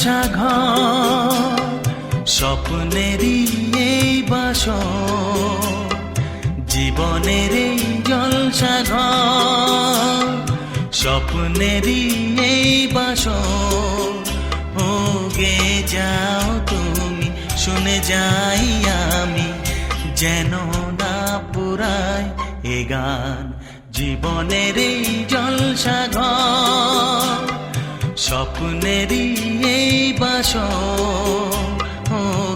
বাসা ঘ স্বপ্নের এই বাস জীবনের এই জলসা ঘ স্বপ্নের এই বাস ওগে যাও তুমি, শুনে যাই আমি, যেন না পুরায় এ গান, জীবনের এই জলসা ঘ স্বপ্নেরই এই বাস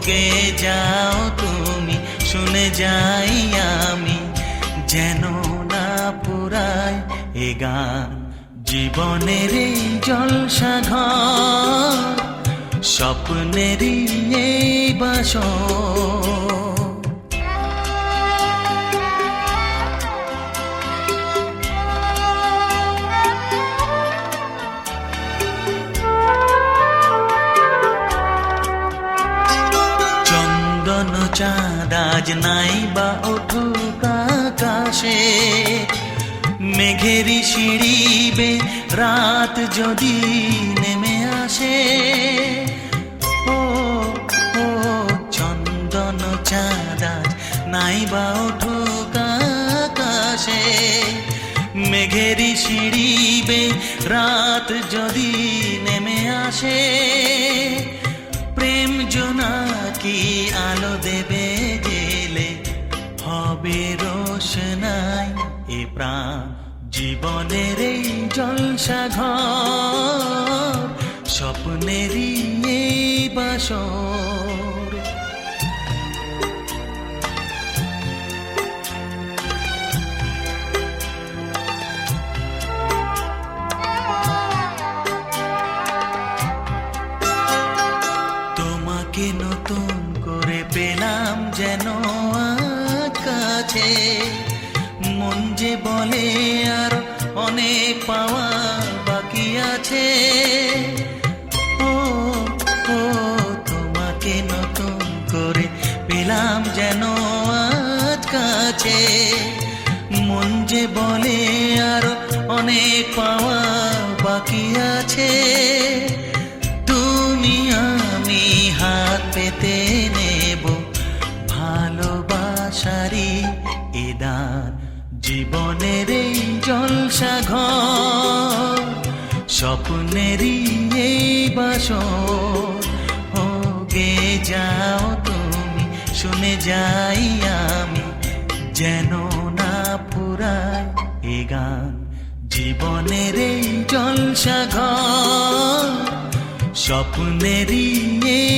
গে যাও তুমি, শুনে যাই আমি যেন না পুরাই এ গান। জীবনের এই জলসা ঘর স্বপ্নেরই এই চন্দন চাঁদাজ নাই বা উঠুক আকাশে। মেঘেরি সিঁড়িবে রাত যদি নেমে আসে। ও ও, চন্দন চাঁদাজ নাই বা উঠুক আকাশে। মেঘেরি সিঁড়িবে রাত যদি নেমে আসে। প্রেম জোনাকি আলো দেবে গেলে? হবে রোশনাই এ প্রাণ। জীবনের এই জলসা ঘর, স্বপ্নেরই এই বাসর। যেন কাছে মন যে বলে আর অনেক পাওয়া বাকি আছে। ও ও, তোমাকে নতুন করে পেলাম যেন আজ কাছে মন যে বলে আর অনেক পাওয়া বাকি আছে। তুমি আমি হাত পেতে এদান জীবনের এই জলসা ঘর, স্বপ্নেরই বাস ও গে যাও তুমি, শুনে যাই আমি, যেন না পুরাই এ গান। জীবনের এই জলসা ঘর, স্বপ্নেরই এই